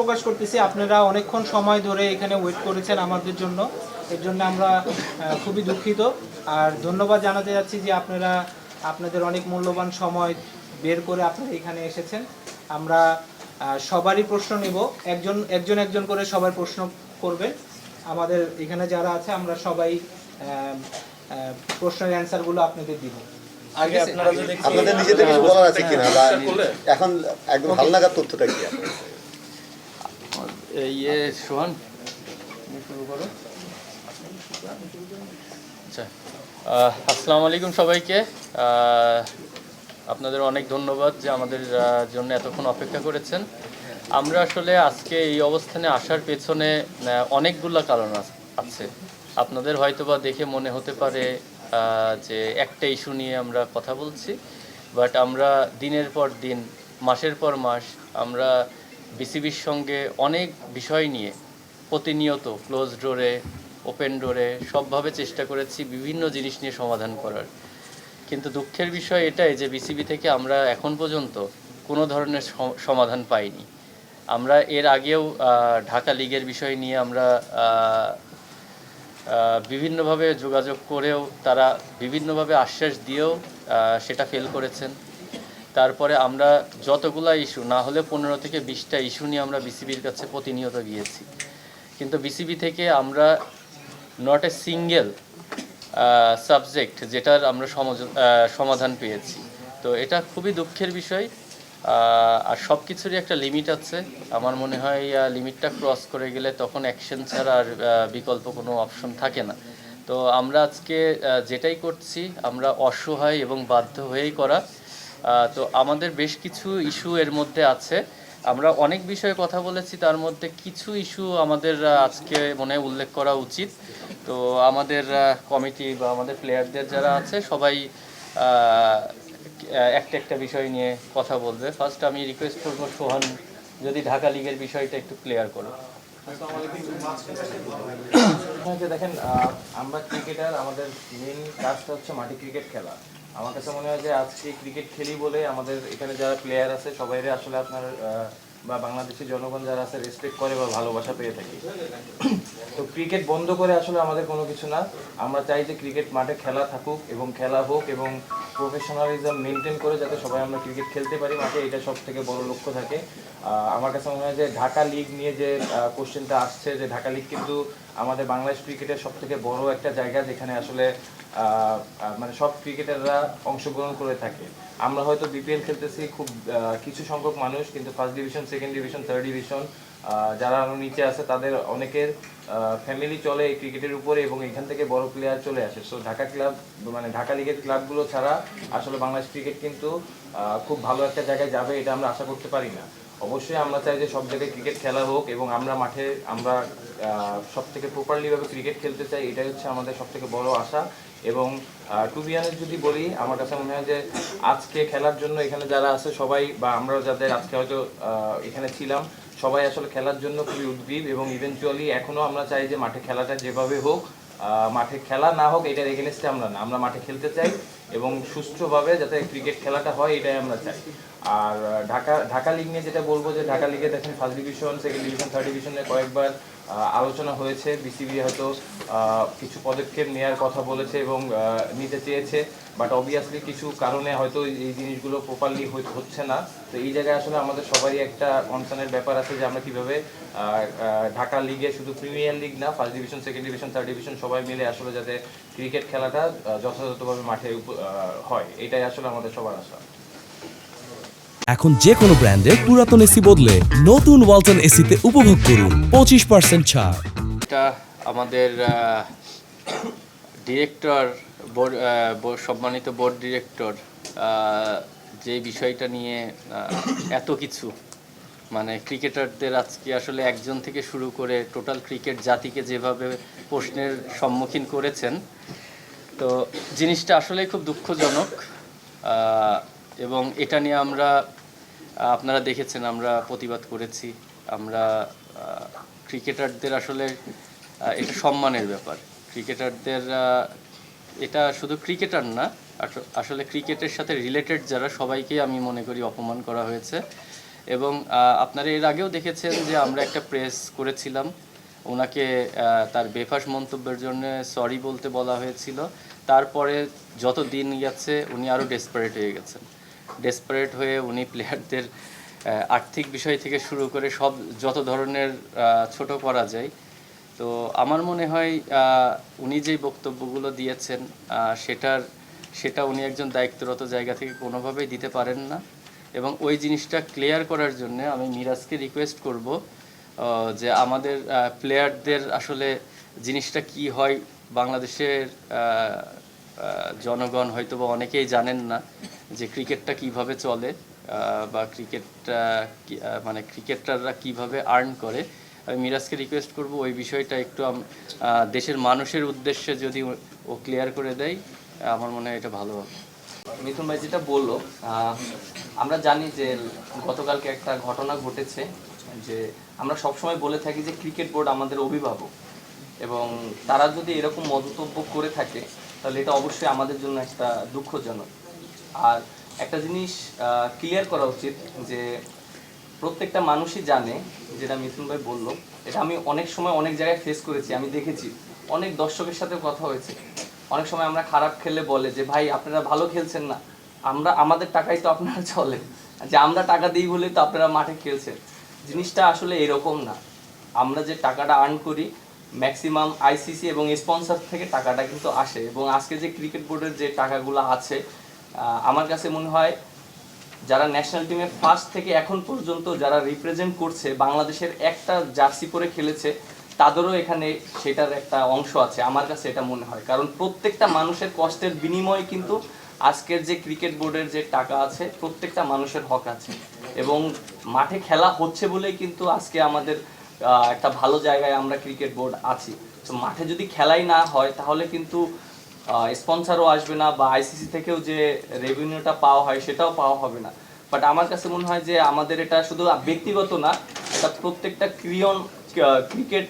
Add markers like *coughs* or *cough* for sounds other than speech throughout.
প্রকাশ করতেছি। আপনারা অনেকক্ষণ সময় ধরে এখানে ওয়েট করেছেন আমাদের জন্য। এর জন্য আমরা খুবই দুঃখিত। আর ধন্যবাদ জানাতে যাচ্ছি যে আপনারা আপনাদের অনেক মূল্যবান সময় বের করে আপনারা এখানে এসেছেন। আমরা সবারই প্রশ্ন নেব। একজন একজন একজন করে সবার প্রশ্ন করবেন। আমাদের এখানে যারা আছে আমরা সবাই প্রশ্নের অ্যান্সারগুলো আপনাদের দিব। আগে আপনারা যদি আপনাদের নিজেদের কিছু বলার আছে কিনা? এখন একদম হালনাগাদ তথ্যটা কি? ইয়ে সোহান আচ্ছা। আসসালামু আলাইকুম সবাইকে। আপনাদের অনেক ধন্যবাদ যে আমাদের জন্য এতক্ষণ অপেক্ষা করেছেন। আমরা আসলে আজকে এই অবস্থানে আসার পেছনে অনেকগুলো কারণ আছে। আপনাদের হয়তোবা দেখে মনে হতে পারে যে একটা ইস্যু নিয়ে আমরা কথা বলছি। বাট আমরা দিনের পর দিন, মাসের পর মাস আমরা বিসিবির সঙ্গে অনেক বিষয় নিয়ে প্রতিনিয়ত ক্লোজ ডোরে ওপেন ডোরে সবভাবে চেষ্টা করেছি বিভিন্ন জিনিস নিয়ে সমাধান করার। কিন্তু দুঃখের বিষয় এটাই যে বিসিবি থেকে আমরা এখন পর্যন্ত কোনো ধরনের সম- সমাধান পাইনি। আমরা এর আগেও ঢাকা লিগের বিষয় নিয়ে আমরা বিভিন্নভাবে যোগাযোগ করেও তারা বিভিন্নভাবে আশ্বাস দিয়েও সেটা ফেল করেছেন। তারপরে আমরা যতগুলা ইস্যু, না হলে পনেরো থেকে বিশটা ইস্যু নিয়ে আমরা বিসিবির কাছে প্রতিনিয়ত গিয়েছি। কিন্তু বিসিবি থেকে আমরা নট এ সিঙ্গেল সাবজেক্ট যেটার আমরা সমাধান পেয়েছি। তো এটা খুবই দুঃখের বিষয়। আর সব কিছুরই একটা লিমিট আছে। আমার মনে হয় লিমিটটা ক্রস করে গেলে তখন অ্যাকশন ছাড়া আর বিকল্প কোনো অপশন থাকে না। তো আমরা আজকে যেটাই করছি, আমরা অসহায় এবং বাধ্য হয়েই করা। তো আমাদের বেশ কিছু ইস্যু এর মধ্যে আছে। আমরা অনেক বিষয়ে কথা বলেছি, তার মধ্যে কিছু ইস্যু আমাদের আজকে মনে উল্লেখ করা উচিত। তো আমাদের কমিটি বা আমাদের প্লেয়ারদের যারা আছে, সবাই একটা একটা বিষয় নিয়ে কথা বলবে। ফার্স্ট আমি রিকোয়েস্ট করব সোহান, যদি ঢাকা লিগের বিষয়টা একটু ক্লিয়ার করো। *coughs* দেখেন আমরা ক্রিকেটার আমাদের মেন কাজটা হচ্ছে মাটি ক্রিকেট খেলা। আমার কাছে মনে হয় যে আজকে ক্রিকেট খেলি বলে আমাদের এখানে যারা প্লেয়ার আছে, সবাইরে আসলে আপনার বা বাংলাদেশের জনগণ যারা আছে রেসপেক্ট করে বা ভালোবাসা পেয়ে থাকি। তো ক্রিকেট বন্ধ করে আসলে আমাদের কোনো কিছু না। আমরা চাই যে ক্রিকেট মাঠে খেলা থাকুক এবং খেলা হোক এবং প্রফেশনালিজম মেনটেন করে যাতে সবাই আমরা ক্রিকেট খেলতে পারি। মাঠে এটা সব থেকে বড় লক্ষ্য থাকে। আমার কাছে মনে হয় যে ঢাকা লিগ নিয়ে যে কোশ্চেনটা আসছে, যে ঢাকা লিগ কিন্তু আমাদের বাংলাদেশ ক্রিকেটের সব থেকে বড় একটা জায়গা যেখানে আসলে মানে সব ক্রিকেটাররা অংশগ্রহণ করে থাকে। আমরা হয়তো বিপিএল খেলতেছি খুব কিছু সংখ্যক মানুষ, কিন্তু first division second division third division যারা আরও নিচে আছে, তাদের অনেকের ফ্যামিলি চলে এই ক্রিকেটের উপরে এবং এখান থেকে বড় প্লেয়ার চলে আসে। সো ঢাকা ক্লাব মানে ঢাকা লিগের ক্লাবগুলো ছাড়া আসলে বাংলাদেশ ক্রিকেট কিন্তু খুব ভালো একটা জায়গায় যাবে এটা আমরা আশা করতে পারি না। অবশ্যই আমরা চাই যে সব জায়গায় ক্রিকেট খেলা হোক এবং আমরা মাঠে, আমরা সব থেকে প্রপারলি ভাবে ক্রিকেট খেলতে চাই, এটাই হচ্ছে আমাদের সব থেকে বড় আশা। এবং টু যদি বলি, আমার কাছে মনে হয় যে আজকে খেলার জন্য এখানে যারা আছে সবাই, বা আমরা যাদের আজকে হয়তো এখানে ছিলাম, সবাই আসলে খেলার জন্য খুবই উদ্গ্রীব এবং ইভেনচুয়ালি এখনও আমরা চাই যে মাঠে খেলাটা যেভাবে হোক মাঠে খেলা না হোক, এটার এগেনস্টে আমরা না, আমরা মাঠে খেলতে চাই এবং সুষ্ঠুভাবে যাতে ক্রিকেট খেলাটা হয়, এটাই আমরা চাই। আর ঢাকা ঢাকা লিগ নিয়ে যেটা বলব যে ঢাকা লিগে দেখেন first division second division third ডিভিশনে কয়েকবার আলোচনা হয়েছে। বিসিবি হয়তো কিছু পদক্ষেপ নেওয়ার কথা বলেছে এবং নিতে চেয়েছে। বাট অবভিয়াসলি কিছু কারণে হয়তো এই জিনিসগুলো প্রপারলি হচ্ছে না। তো এই জায়গায় আসলে আমাদের সবারই একটা কনসার্নের ব্যাপার আছে যে আমরা কীভাবে ঢাকা লিগে শুধু প্রিমিয়ার লিগ না first division second division third division সবাই মিলে আসলে যাতে ক্রিকেট খেলাটা যথাযথভাবে মাঠে হয়। এটাই আসলে আমাদের সবার আশা। এখন যে কোনো ব্র্যান্ডের পুরাতন এসি বদলে নতুন ওয়ালটন এসিতে উপভোগ করুন পঁচিশ পার্সেন্ট ছাড়। এটা আমাদের ডিরেক্টর সম্মানিত বোর্ড ডিরেক্টর যে বিষয়টা নিয়ে এত কিছু। মানে ক্রিকেটারদের আজকে আসলে একজন থেকে শুরু করে টোটাল ক্রিকেট জাতিকে যেভাবে প্রশ্নের সম্মুখীন করেছেন, তো জিনিসটা আসলে খুব দুঃখজনক এবং এটা নিয়ে আমরা আপনারা দেখেছেন, আমরা প্রতিবাদ করেছি। আমরা ক্রিকেটারদের আসলে এটা সম্মানের ব্যাপার। ক্রিকেটারদের এটা শুধু ক্রিকেটার না আসলে ক্রিকেটের সাথে রিলেটেড যারা সবাইকে আমি মনে করি অপমান করা হয়েছে। এবং আপনারা এর আগেও দেখেছেন যে আমরা একটা প্রেস করেছিলাম, ওনাকে তার বেফাস মন্তব্যের জন্য সরি বলতে বলা হয়েছিল। তারপরে যত দিন গেছে, উনি আরও ডেসপারেট হয়ে গেছেন। ডেসপারেট হয়ে উনি প্লেয়ারদের আর্থিক বিষয় থেকে শুরু করে সব যত ধরনের ছোট করা যায় তো আমার মনে হয় উনি যেই বক্তব্যগুলো দিয়েছেন সেটার, সেটা উনি একজন দায়িত্বরত জায়গা থেকে কোনোভাবেই দিতে পারেন না। এবং ওই জিনিসটা ক্লিয়ার করার জন্য আমি মিরাজকে রিকোয়েস্ট করব যে আমাদের প্লেয়ারদের আসলে জিনিসটা কি হয় বাংলাদেশের জনগণ হয়তো বা অনেকেই জানেন না যে ক্রিকেটটা কীভাবে চলে বা ক্রিকেটটা মানে ক্রিকেটাররা কীভাবে আর্ন করে। আমি মিরাজকে রিকোয়েস্ট করব ওই বিষয়টা একটু দেশের মানুষের উদ্দেশ্যে যদি ও- ক্লিয়ার করে দেয় আমার মনে হয় এটা ভালো হবে। মিথুন ভাই যেটা বলল আমরা জানি যে গতকালকে একটা ঘটনা ঘটেছে যে আমরা সবসময় বলে থাকি যে ক্রিকেট বোর্ড আমাদের অভিভাবক। এবং তারা যদি এরকম মন্তব্য করে থাকে, তাহলে এটা অবশ্যই আমাদের জন্য একটা দুঃখজনক। আর একটা জিনিস ক্লিয়ার করা উচিত যে প্রত্যেকটা মানুষই জানে, যেটা মিথুন ভাই বলল, এটা আমি অনেক সময় অনেক জায়গায় ফেস করেছি, আমি দেখেছি। অনেক দর্শকের সাথে কথা হয়েছে। অনেক সময় আমরা খারাপ খেললে বলে যে, ভাই, আপনারা ভালো খেলছেন না। আমরা, আমাদের টাকাই তো আপনারা চলে। যে আমরা টাকা দিই বলেই তো আপনারা মাঠে খেলছেন। জিনিসটা আসলে এরকম না। আমরা যে টাকাটা আর্ন করি ম্যাক্সিমাম আইসিসি এবং স্পন্সর থেকে টাকাটা কিন্তু আসে এবং আজকে যে ক্রিকেট বোর্ডের যে টাকাগুলো আছে আমার কাছে মনে হয় যারা ন্যাশনাল টিমে ফার্স্ট থেকে এখন পর্যন্ত যারা রিপ্রেজেন্ট করছে, বাংলাদেশের একটা জার্সি পরে খেলেছে, তাদেরও এখানে সেটার একটা অংশ আছে, আমার কাছে এটা মনে হয়। কারণ প্রত্যেকটা মানুষের কষ্টের বিনিময়ে কিন্তু আজকের যে ক্রিকেট বোর্ডের যে টাকা আছে, প্রত্যেকটা মানুষের হক আছে। এবং মাঠে খেলা হচ্ছে বলেই কিন্তু আজকে আমাদের একটা ভালো জায়গায় আমরা ক্রিকেট বোর্ড আছি। তো মাঠে যদি খেলাই না হয়, তাহলে কিন্তু স্পন্সারও আসবে না বা আইসিসি থেকেও যে রেভিনিউটা পাওয়া হয়, সেটাও পাওয়া হবে না। বাট আমার কাছে মনে হয় যে আমাদের এটা শুধু ব্যক্তিগত না, এটা প্রত্যেকটা ক্রিয়ন ক্রিকেট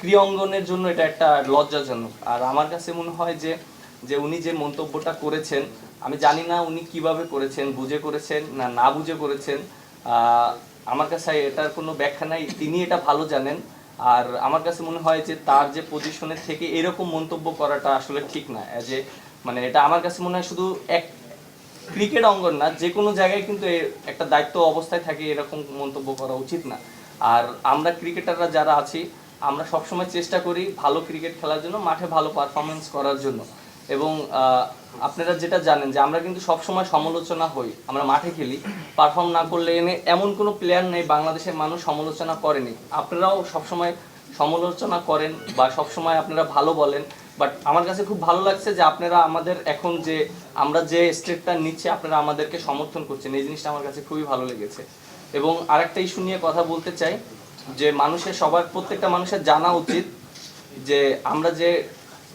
ক্রিয়ঙ্গনের জন্য এটা একটা লজ্জাজনক। আর আমার কাছে মনে হয় যে যে উনি যে মন্তব্যটা করেছেন, আমি জানি না উনি কীভাবে করেছেন, বুঝে করেছেন না না বুঝে করেছেন আমার কাছে এটার কোনো ব্যাখ্যা নাই। তিনি এটা ভালো জানেন। আর আমার কাছে মনে হয় যে তার যে পজিশনের থেকে এরকম মন্তব্য করাটা আসলে ঠিক না। যে মানে এটা আমার কাছে মনে হয় শুধু এক ক্রিকেট অঙ্গন না, যে কোনো জায়গায় কিন্তু একটা দায়িত্ব অবস্থায় থাকে এরকম মন্তব্য করা উচিত না। আর আমরা ক্রিকেটাররা যারা আছি, আমরা সবসময় চেষ্টা করি ভালো ক্রিকেট খেলার জন্য, মাঠে ভালো পারফরমেন্স করার জন্য। এবং আপনারা যেটা জানেন যে আমরা কিন্তু সবসময় সমালোচনা হই, আমরা মাঠে খেলি পারফর্ম না করলে এনে এমন কোনো প্লেয়ার নেই, বাংলাদেশের মানুষ সমালোচনা করেনি। আপনারাও সবসময় সমালোচনা করেন বা সবসময় আপনারা ভালো বলেন বাট আমার কাছে খুব ভালো লাগছে যে আপনারা আমাদের এখন যে, আমরা যে স্টেটটা নিচ্ছি, আপনারা আমাদেরকে সমর্থন করছেন। এই জিনিসটা আমার কাছে খুবই ভালো লেগেছে। এবং আরেকটা ইস্যু নিয়ে কথা বলতে চাই, যে মানুষের, সবার, প্রত্যেকটা মানুষের জানা উচিত যে আমরা যে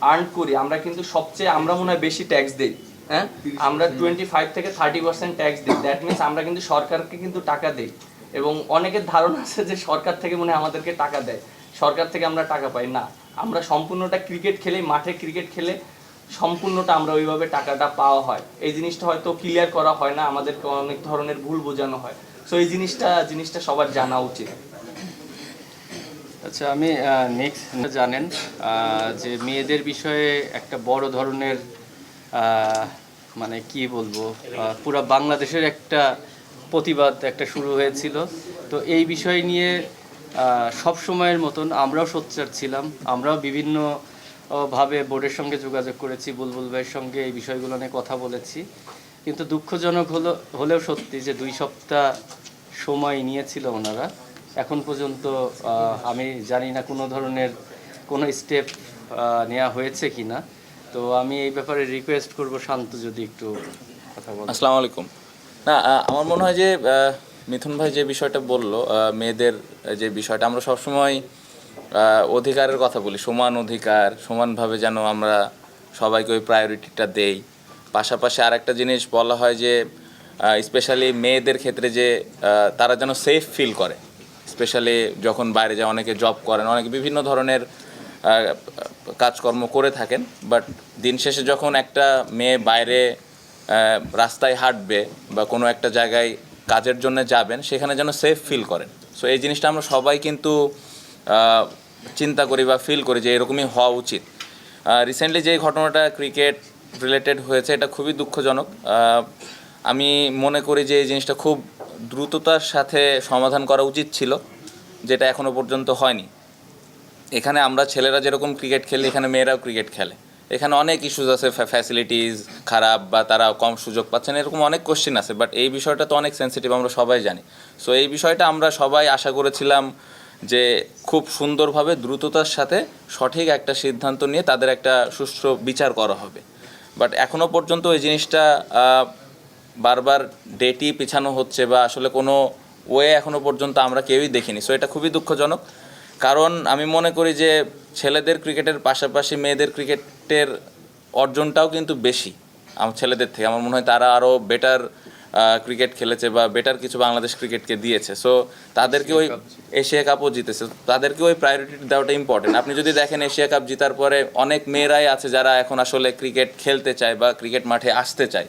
আর্ন করি আমরা কিন্তু সবচেয়ে আমরা মনে হয় বেশি ট্যাক্স দিই হ্যাঁ? আমরা টোয়েন্টি ফাইভ থেকে থার্টি পার্সেন্ট ট্যাক্স দিই দ্যাট মিনস আমরা কিন্তু সরকারকে কিন্তু টাকা দিই। এবং অনেকের ধারণা আছে যে সরকার থেকে মনে হয় আমাদেরকে টাকা দেয় সরকার থেকে আমরা টাকা পাই। না আমরা সম্পূর্ণটা ক্রিকেট খেলেই মাঠে ক্রিকেট খেলে সম্পূর্ণটা আমরা ওইভাবে টাকাটা পাওয়া হয়। এই জিনিসটা হয়তো ক্লিয়ার করা হয় না আমাদেরকে অনেক ধরনের ভুল বোঝানো হয়। সো এই জিনিসটা জিনিসটা সবার জানা উচিত। আচ্ছা আমি নেক্সট জানেন যে মেয়েদের বিষয়ে একটা বড় ধরনের মানে কি বলব পুরা বাংলাদেশের একটা প্রতিবাদ একটা শুরু হয়েছিল। তো এই বিষয় নিয়ে সব সময়ের মতন আমরাও সোচ্চার ছিলাম। আমরাও বিভিন্ন ভাবে বোর্ডের সঙ্গে যোগাযোগ করেছি, বুলবুল ভাইয়ের সঙ্গে এই বিষয়গুলো নিয়ে কথা বলেছি। কিন্তু দুঃখজনক হলো, হলেও সত্যি যে দুই সপ্তাহ সময় নিয়েছিল ওনারা এখন পর্যন্ত আমি জানি না কোনো ধরনের কোনো স্টেপ নেওয়া হয়েছে কি না তো আমি এই ব্যাপারে রিকোয়েস্ট করব শান্ত যদি একটু কথা বলেন আসসালামু আলাইকুম। না আমার মনে হয় যে মিথুন ভাই যে বিষয়টা বলল মেয়েদের যে বিষয়টা, আমরা সবসময় অধিকারের কথা বলি, সমান অধিকার, সমানভাবে যেন আমরা সবাইকে ওই প্রায়োরিটিটা দেই। পাশাপাশি আরেকটা জিনিস বলা হয় যে স্পেশালি মেয়েদের ক্ষেত্রে যে তারা যেন সেফ ফিল করে। স্পেশালি যখন বাইরে যায়, অনেকে জব করেন, অনেকে বিভিন্ন ধরনের কাজকর্ম করে থাকেন বাট দিন শেষে যখন একটা মেয়ে বাইরে রাস্তায় হাঁটবে বা কোনো একটা জায়গায় কাজের জন্য যাবেন, সেখানে যেন সেফ ফিল করেন। সো এই জিনিসটা আমরা সবাই কিন্তু চিন্তা করি বা ফিল করি যে এরকমই হওয়া উচিত। রিসেন্টলি যে ঘটনাটা ক্রিকেট রিলেটেড হয়েছে, এটা খুবই দুঃখজনক। আমি মনে করি যে এই জিনিসটা খুব দ্রুততার সাথে সমাধান করা উচিত ছিল, যেটা এখনও পর্যন্ত হয়নি। এখানে আমরা ছেলেরা যেরকম ক্রিকেট খেলি, এখানে মেয়েরাও ক্রিকেট খেলে। এখানে অনেক ইস্যুজ আছে ফ্যাসিলিটিস খারাপ বা তারা কম সুযোগ পাচ্ছেন, এরকম অনেক কোশ্চেন আছে বাট এই বিষয়টা তো অনেক সেন্সিটিভ আমরা সবাই জানি। সো এই বিষয়টা আমরা সবাই আশা করেছিলাম যে খুব সুন্দরভাবে দ্রুততার সাথে সঠিক একটা সিদ্ধান্ত নিয়ে তাদের একটা সুষ্ঠু বিচার করা হবে। বাট এখনও পর্যন্ত এই জিনিসটা বারবার ডেটই পিছানো হচ্ছে বা আসলে কোনো ওয়ে এখনও পর্যন্ত আমরা কেউই দেখিনি। সো এটা খুবই দুঃখজনক। কারণ আমি মনে করি যে ছেলেদের ক্রিকেটের পাশাপাশি মেয়েদের ক্রিকেটের অর্জনটাও কিন্তু বেশি আমার ছেলেদের থেকে। আমার মনে হয় তারা আরও বেটার ক্রিকেট খেলেছে বা বেটার কিছু বাংলাদেশ ক্রিকেটকে দিয়েছে। সো তাদেরকে ওই এশিয়া কাপও জিতেছে। তাদেরকে ওই প্রায়োরিটি দেওয়াটা ইম্পর্টেন্ট আপনি যদি দেখেন এশিয়া কাপ জিতার পরে অনেক মেয়েরাই আছে যারা এখন আসলে ক্রিকেট খেলতে চায় বা ক্রিকেট মাঠে আসতে চায়।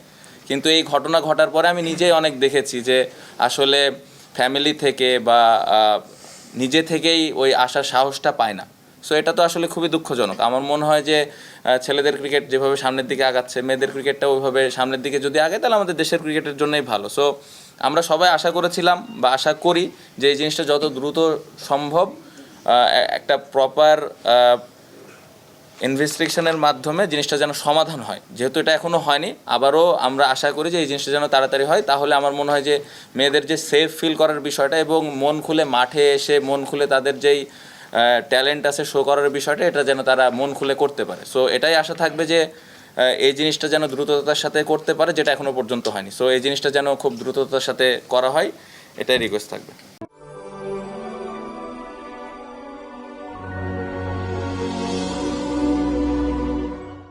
কিন্তু এই ঘটনা ঘটার পরে আমি নিজেই অনেক দেখেছি যে আসলে ফ্যামিলি থেকে বা নিজে থেকেই ওই আসার সাহসটা পায় না। সো এটা তো আসলে খুবই দুঃখজনক। আমার মনে হয় যে ছেলেদের ক্রিকেট যেভাবে সামনের দিকে আগাচ্ছে, মেয়েদের ক্রিকেটটা ওইভাবে সামনের দিকে যদি আগে তাহলে আমাদের দেশের ক্রিকেটের জন্যই ভালো। সো আমরা সবাই আশা করেছিলাম বা আশা করি যে এই জিনিসটা যত দ্রুত সম্ভব একটা প্রপার ইনভেস্টিগেশনের মাধ্যমে জিনিসটা যেন সমাধান হয়। যেহেতু এটা এখনও হয়নি, আবারও আমরা আশা করি যে এই জিনিসটা যেন তাড়াতাড়ি হয়। তাহলে আমার মনে হয় যে মেয়েদের যে সেফ ফিল করার বিষয়টা এবং মন খুলে মাঠে এসে, মন খুলে তাদের যেই ট্যালেন্ট আছে শো করার বিষয়টা, এটা যেন তারা মন খুলে করতে পারে। সো এটাই আশা থাকবে যে এই জিনিসটা যেন দ্রুততার সাথে করতে পারে, যেটা এখনও পর্যন্ত হয়নি। সো এই জিনিসটা যেন খুব দ্রুততার সাথে করা হয়, এটাই রিকোয়েস্ট থাকবে।